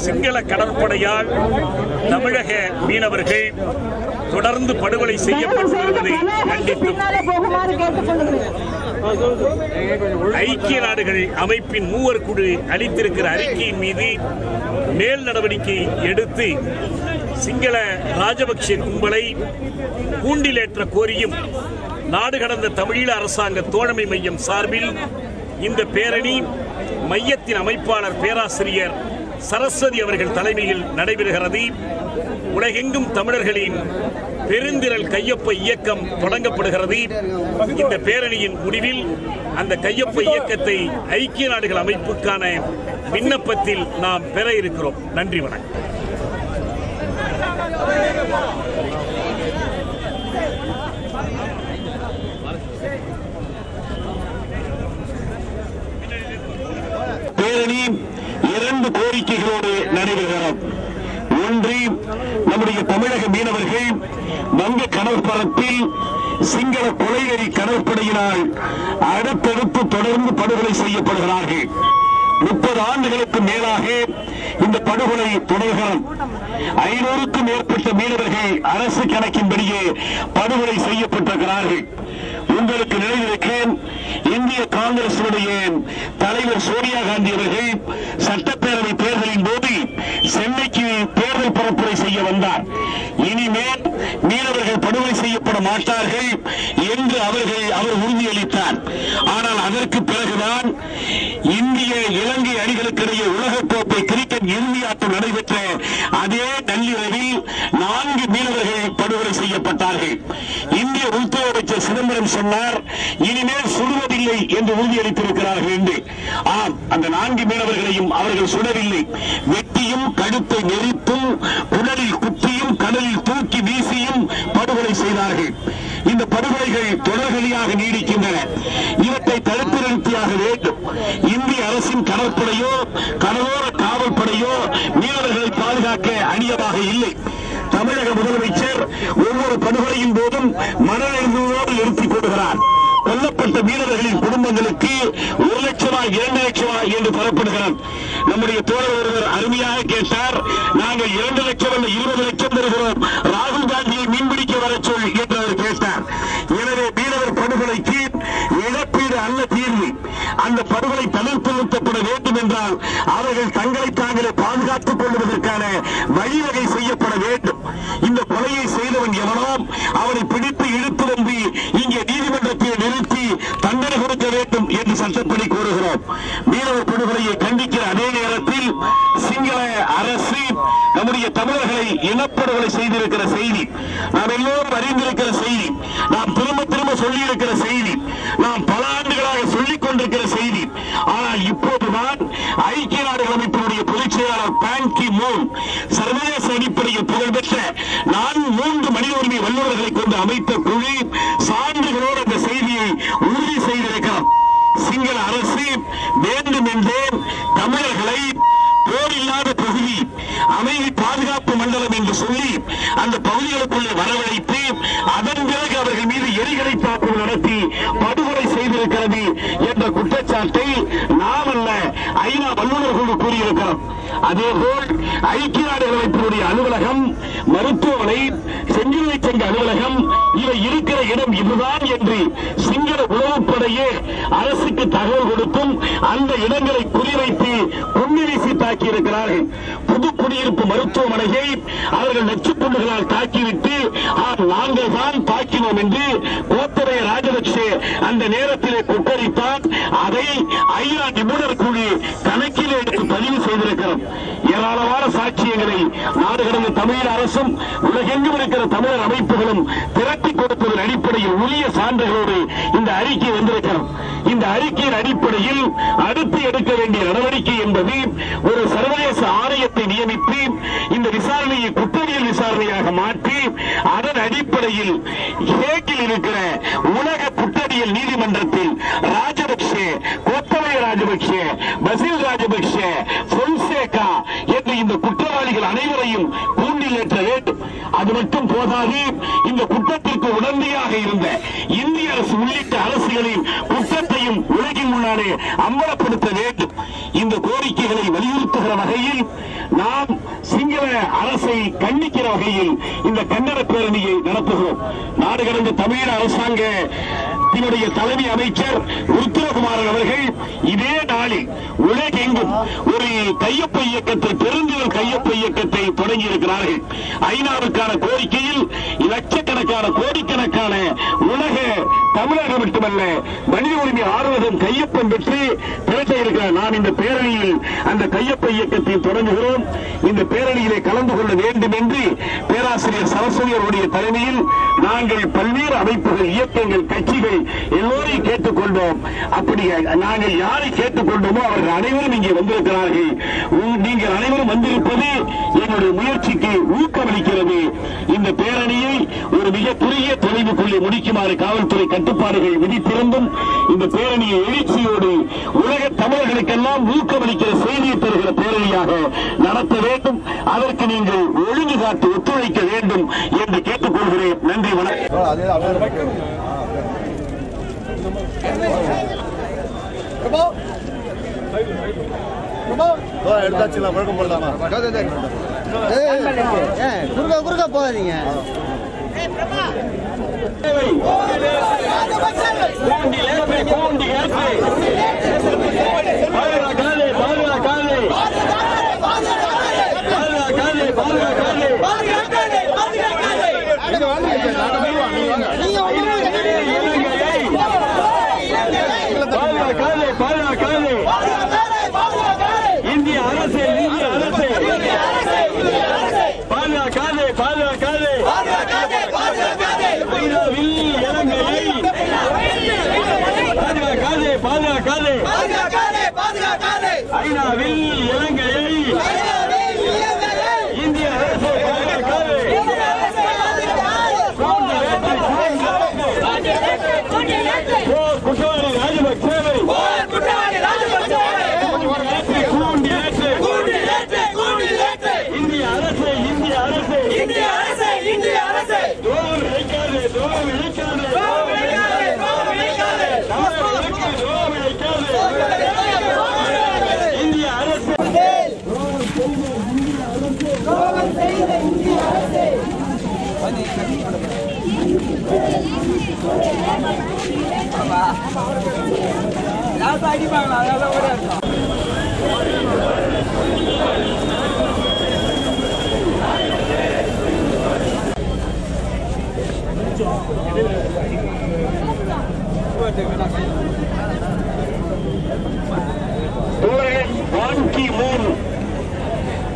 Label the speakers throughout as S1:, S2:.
S1: சிங்கள கடற்படையால் தமிழக மீனவர்கள் தொடர்ந்து படுகொலை செய்யப்பட்டு வருவதை கண்டித்தும் ஐக்கிய நாடுகள் அமைப்பின் மூவர் குழு அளித்திருக்கிற அறிக்கையின் மீது மேல் நடவடிக்கை எடுத்து சிங்கள ராஜபக்சே கும்பலை கூண்டிலேற்ற கோரியும் நாடு கடந்த தமிழீழ அரசாங்க தோழமை மையம் சார்பில் இந்த பேரணி மையத்தின் அமைப்பாளர் பேராசிரியர் சரஸ்வதி அவர்கள் தலைமையில் நடைபெறுகிறது. உலகெங்கும் தமிழர்களின் பெருந்திரல் கையொப்ப இயக்கம் தொடங்கப்படுகிறது. இந்த பேரணியின் முடிவில் அந்த கையொப்ப இயக்கத்தை ஐக்கிய நாடுகள் அமைப்புக்கான விண்ணப்பத்தில் நாம் பெற இருக்கிறோம். நன்றி வணக்கம்.
S2: பேரணி இரண்டு கோரிக்கைகளோடு நடைபெறுகிறோம் நம்முடைய தமிழக மீனவர்கள் வங்க கடற்பரப்பில் சிங்கள கொலைவெறி கடற்படையினால் அடுத்தடுத்து தொடர்ந்து படுகொலை செய்யப்படுகிறார்கள். முப்பது ஆண்டுகளுக்கு மேலாக இந்த படுகொலை தொடர்கிறது. ஐநூறுக்கும் மேற்பட்ட மீனவர்கள் அரசு கணக்கின்படியே படுகொலை செய்யப்பட்டிருக்கிறார்கள். உங்களுக்கு நினைவிருக்கிறேன் இந்திய காங்கிரசுடைய தலைவர் சோனியா காந்தி அவர்கள் சட்டப்பேரவை என்று அவர்கள் அவர் உறுதியளித்தார். ஆனால் அதற்கு பிறகுதான் இந்திய இலங்கை அணிகளுக்கிடையே உலகக்கோப்பை கிரிக்கெட் இறுதி ஆட்டம் நடைபெற்ற அதே நள்ளிரவில் நான்கு மீனவர்கள் படுகொலை செய்யப்பட்டார்கள். இந்திய உள்துறை அமைச்சர் சிதம்பரம் சொன்னார் இனிமேல் சுடுவதில்லை என்று உறுதியளித்திருக்கிறார்கள் என்று. ஆம் அந்த நான்கு மீனவர்களையும் அவர்கள் சுடவில்லை. வெட்டியும் கழுத்தை நெறித்தும் குடலில் குத்தியும் கடலில் தூக்கி வீசியும் படுகொலை செய்தார்கள். இந்த படுகொலைகள் தொடர்களியாக நீடிக்கின்றன. இவற்றை தடுத்து நிறுத்தியாக வேண்டும். இந்திய அரசின் கடற்படையோ கடலோர காவல்படையோ மீனவர்களை பாதுகாக்க அணியமாக இல்லை. தமிழக முதலமைச்சர் ஒவ்வொரு படுகொலையின் போதும் மனநிலையோடு நிறுத்திக் கொள்கிறார். கொல்லப்பட்ட மீனவர்களின் குடும்பங்களுக்கு ஒரு லட்சமா இரண்டு லட்சமா என்று தரப்படுகிறார் நம்முடைய தோழர் ஒருவர் அருமையாக கேட்டார் நாங்கள் இரண்டு லட்சம் அல்ல இருபது லட்சம் தருகிறோம். அந்த படுகொலை வேண்டும் என்றால் அவர்கள் தங்களை தாங்களே பாதுகாத்துக் கொள்வதற்கான வழிவகை செய்யப்பட வேண்டும். இந்த கொலையை செய்தவன் எவனாம்? அவனை பிடித்து இழுத்து வந்து இங்கே நீதிமன்றத்தில் நிறுத்தி தண்டனை கொடுக்க வேண்டும் என்று சட்டப்படி கூறுகிறோம். மீனவ படுகொலையை கண்டிக்கிற அதே நேரத்தில் சிங்கள அரசு நம்முடைய தமிழர்களை இனப்படுகொலை செய்திருக்கிற செய்தி நாம் எல்லோரும் அறிந்திருக்கிற செய்தி நாம் திரும்ப திரும்ப சொல்லியிருக்கிற செய்தி நாம் பல ஆண்டுகளாக சொல்லிக் கொண்டிருக்கிற செய்தி ஐக்கிய நாடுகள் அமைப்பினுடைய பொதுச் செயலாளர் பான் கி மூன் சர்வதேச அடிப்படையில் புகழ்பெற்ற நான் மூன்று மனித உரிமை வல்லுநர்களை கொண்டு அமைத்த குழு சான்றுகளோடு அந்த செய்தியை உறுதி செய்திருக்கிறார் சிங்கள அரசு வேண்டும் என்றே தமிழர்களை போர் இல்லாத பகுதி அமைதி பாதுகாப்பு மண்டலம் என்று சொல்லி அந்த பகுதிகளுக்குள்ளே வரவழைத்து அதன் பிறகு அவர்கள் மீது எரிகளை தாக்குதல் நடத்தி படுகொலை செய்திருக்கிறது என்ற குற்றச்சாட்டை நாம் அல்ல ஐநா வல்லுநர் குழு கூறியிருக்கிறோம். அதேபோல் ஐக்கிய நாடுகள் அமைப்பினுடைய அலுவலகம் மருத்துவமனை செஞ்சிலுவை சங்க அலுவலகம் இவை இருக்கிற இடம் இதுதான் என்று சிங்கள உளவுப்படையே அரசுக்கு தகவல் கொடுத்தும் அந்த இடங்களை குறிவைத்து குண்டு வீசி தாக்கி இருக்கிறார்கள் புது குடியிருப்பு மருத்துவமனையை அவர்கள் நச்சுக்குண்டுகளால் தாக்கிவிட்டு நாங்கள் தான் தாக்கினோம் என்று கோத்தரைய ராஜபக்சே அந்த நேரத்திலே கொக்கரித்தான் அதை ஐயா நிபுணர் குழு கணக்கில் எடுத்து பதிவு செய்திருக்கிறோம் ஏராளமான சாட்சியங்களை நாடு கடந்த தமிழ் அரசும் உலகெங்கும் இருக்கிற தமிழர் அமைப்புகளும் திரட்டி கொடுப்பதன் அடிப்படையில் உரிய சான்றுகளோடு இந்த அறிக்கை வந்திருக்கிறோம் இந்த அறிக்கையின் அடிப்படையில் அடுத்து எடுக்க வேண்டிய நடவடிக்கை என்பது ஒரு சர்வதேச ஆணையத்தை நியமித்து இந்த விசாரணையை குற்றவியல் விசாரணையாக மாற்றி அதன் அடிப்படையில் ஹேக்கில் இருக்கிற உலக குற்றவியல் நீதிமன்றத்தில் ராஜபக்சே கோத்தபய ராஜபக்சே பசில் ராஜபக்சே பொன்சேகா என்று இந்த குற்றவாளிகள் அனைவரையும் கூண்டில் ஏற்ற வேண்டும். அது மட்டும் போதாது இந்த குற்றத்திற்கு உடந்தையாக இருந்த இந்திய அரசு உள்ளிட்ட அரசுகளின் குற்றத்தையும் உலகின் முன்னாலே அம்பலப்படுத்த வேண்டும். இந்த கோரிக்கைகளை வலியுறுத்துகிற வகையில் நாம் சிங்கள அரசை கண்டிக்கிற வகையில் இந்த கண்டன பேரணியை நடத்துகிறோம். நாடு கடந்த தமிழக அரசாங்க இதனுடைய தலைமை அமைச்சர் உருத்திரகுமாரன் அவர்கள் இதே நாளில் உலகெங்கும் ஒரு கையொப்ப இயக்கத்தை பெருந்துவல் கையொப்ப இயக்கத்தை தொடங்கி இருக்கிறார்கள் ஐநாவுக்கான கோரிக்கையில் லட்சக்கணக்கான கோடிக்கணக்கான உலக தமிழகம் மட்டுமல்ல மனித உரிமை ஆர்வலகம் கையொப்பம் பெற்று திரட்ட இருக்கிறார் நாம் இந்த பேரணியில் அந்த கையொப்ப இயக்கத்தை தொடங்குகிறோம். இந்த பேரணியிலே கலந்து கொள்ள வேண்டும் என்று பேராசிரியர் சரஸ்வதி அவருடைய தலைமையில் நாங்கள் பல்வேறு அமைப்புகள் இயக்கங்கள் கட்சிகள் எல்லோரையும் கேட்டுக்கொண்டோம். அப்படி நாங்கள் யாரை கேட்டுக்கொண்டோமோ அவர்கள் அனைவரும் இங்கே வந்திருக்கிறார்கள். நீங்கள் அனைவரும் வந்திருப்பது என்னுடைய முயற்சிக்கு ஊக்கமளிக்கிறது. இந்த பேரணியை ஒரு மிக குறுகிய தொலைவுக்குள்ளே முடிக்குமாறு காவல்துறை கட்டுப்பாடுகள் விதித்திருந்தும் இந்த பேரணியை எழுச்சியோடு உலக தமிழர்களுக்கெல்லாம் ஊக்கமளிக்கிற செய்தியை தருகிற பேரணியாக நடத்த வேண்டும். அதற்கு நீங்கள் ஒழுங்கு காத்து ஒத்துழைக்க வேண்டும் என்று கேட்டுக்கொள்கிறேன். நன்றி வணக்கம்.
S3: எடுத்தாச்சுங்களா வழக்கம் போடலாமா
S4: குறுக்க குறுக்க போகாதீங்க.
S2: இந்திய தோழர்கள்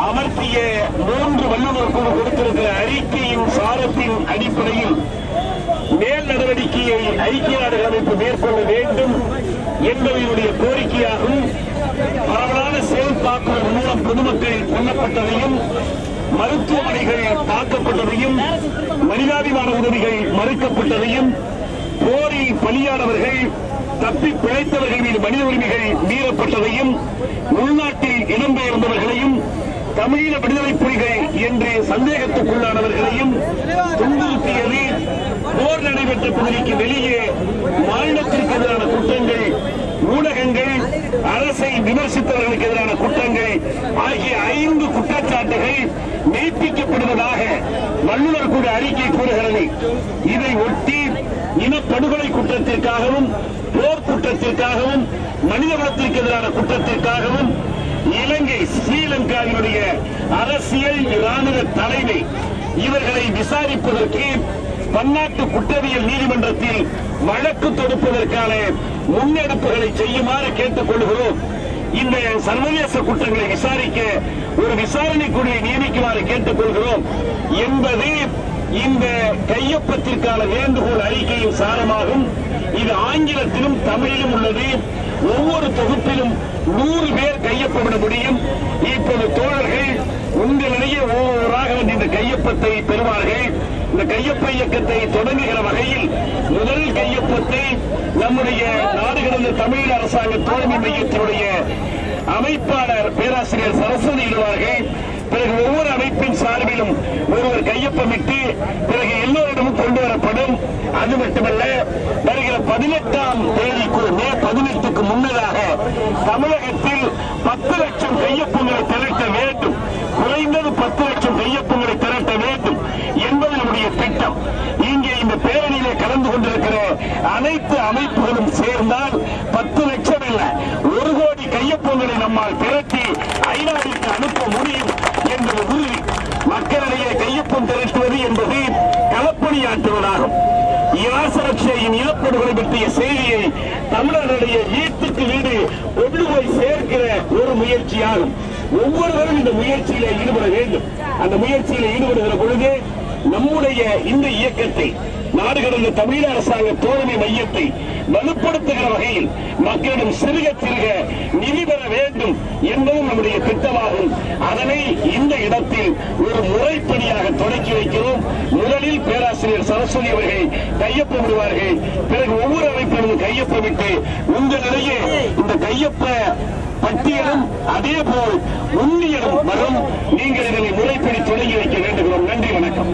S2: அமர்த்திய மூன்று வல்லுநர் குழு கொடுத்திருக்கிற அறிக்கையின் சாரத்தின் அடிப்படையில் மேல் நடவடிக்கையை ஐக்கிய நாடுகள் அமைப்பு மேற்கொள்ள வேண்டும் என்பதனுடைய கோரிக்கையாகும் பரவலான செயல்பாக்குகள் மூலம் பொதுமக்கள் கொல்லப்பட்டதையும் மருத்துவமனைகள் தாக்கப்பட்டதையும் மனிதாபிமான உதவிகள் மறுக்கப்பட்டதையும் போரில் பலியானவர்கள் தப்பி பிழைத்தவர்கள் மீது மனித உரிமைகள் மீறப்பட்டதையும் உள்நாட்டில் இடம்பெயர்ந்தவர்களையும் தமிழீழ விடுதலை புலிகள் என்று சந்தேகத்துக்குள்ளானவர்களையும் துன்புறுத்தியது போர் நடைபெற்ற பகுதிக்கு வெளியே மாநிலத்திற்கு எதிரான குற்றங்கள் ஊடகங்கள் அரசை விமர்சித்தவர்களுக்கு எதிரான குற்றங்கள் ஆகிய ஐந்து குற்றச்சாட்டுகள் மெய்ப்பிக்கப்படுவதாக வல்லுநர் கூட அறிக்கை கூறுகிறது. இதை ஒட்டி இனப்படுகொலை குற்றத்திற்காகவும் போர் குற்றத்திற்காகவும் மனிதவளத்திற்கு எதிரான குற்றத்திற்காகவும் இலங்கை ஸ்ரீலங்காவினுடைய அரசியல் ராணுவ தலைமை. இவர்களை விசாரிப்பதற்கு பன்னாட்டு குற்றவியல் நீதிமன்றத்தில் வழக்கு தொடுப்பதற்கான முன்னெடுப்புகளை செய்யுமாறு கேட்டுக் கொள்கிறோம் இந்த சர்வதேச குற்றங்களை விசாரிக்க ஒரு விசாரணை குழுவை நியமிக்குமாறு கேட்டுக் கொள்கிறோம் என்பது இந்த கையொப்பத்திற்கான வேண்டுகோள் அறிக்கையின் சாரமாகும். இது ஆங்கிலத்திலும் தமிழிலும் உள்ளது. ஒவ்வொரு தொகுப்பிலும் நூறு பேர் கையொப்பமிட முடியும். இப்போது தோழர்கள் உங்களிடையே ஒவ்வொருவராக வந்து இந்த கையொப்பத்தை பெறுவார்கள். இந்த கையொப்ப இயக்கத்தை தொடங்குகிற வகையில் முதல் கையொப்பத்தை நம்முடைய நாடு கடந்த தமிழ் அரசாங்க தோழமை மையத்தினுடைய அமைப்பாளர் பேராசிரியர் சரஸ்வதி இடுவார்கள். பிறகு ஒவ்வொரு அமைப்பின் சார்பிலும் ஒருவர் கையொப்பமிட்டு பிறகு எல்லோரிடமும் கொண்டு வரப்படும். அது மட்டுமல்ல வருகிற பதினெட்டாம் தேதிக்கு மே பதினெட்டுக்கு முன்னதாக தமிழகத்தில் பத்து லட்சம் கையொப்பங்களை திரட்ட வேண்டும். குறைந்தது பத்து லட்சம் கையொப்பங்களை திரட்ட வேண்டும் என்பது நம்முடைய திட்டம். இங்கே இந்த பேரணியிலே கலந்து கொண்டிருக்கிற அனைத்து அமைப்புகளும் சேர்ந்தால் பத்து லட்சம் இல்ல ஒரு கோடி கையொப்பங்களை நம்மால் திரட்டி ஐநாவிற்கு அனுப்ப முடியும். என்பது மக்களிடையே கையொப்பம் திரட்டுவது என்பது களப்பணியாற்றுவதாகும். இராசரட்சையின் இழப்பீடுகளை பற்றிய செய்தியை தமிழர்களுடைய வீட்டுக்கு வீடு கொண்டு போய் சேர்க்கிற ஒரு முயற்சியாகும். ஒவ்வொருவரும் இந்த முயற்சியில ஈடுபட வேண்டும். அந்த முயற்சியில ஈடுபடுகிற பொழுது நம்முடைய இந்த இயக்கத்தை நாடு கடந்த தமிழக அரசாங்க தோழமை மையத்தை வலுப்படுத்துகிற வகையில் மக்களிடம் சிறுக சிறுக நிதி பெற வேண்டும் என்பதும் நம்முடைய திட்டமாகும். அதனை இந்த இடத்தில் ஒரு முறைப்படியாக தொடக்கி வைக்கிறோம். முதலில் பேராசிரியர் சரஸ்வதி அவர்கள் கையொப்பமிடுவார்கள் பிறகு ஒவ்வொரு அமைப்பினரும் கையொப்பமிட்டு உங்களிடையே இந்த கையொப்ப பட்டியலும் அதே போல் உண்மையிலும் வரும். நீங்கள் இதனை முறைப்படி தொடங்கி வைக்க வேண்டுகிறோம். நன்றி வணக்கம்.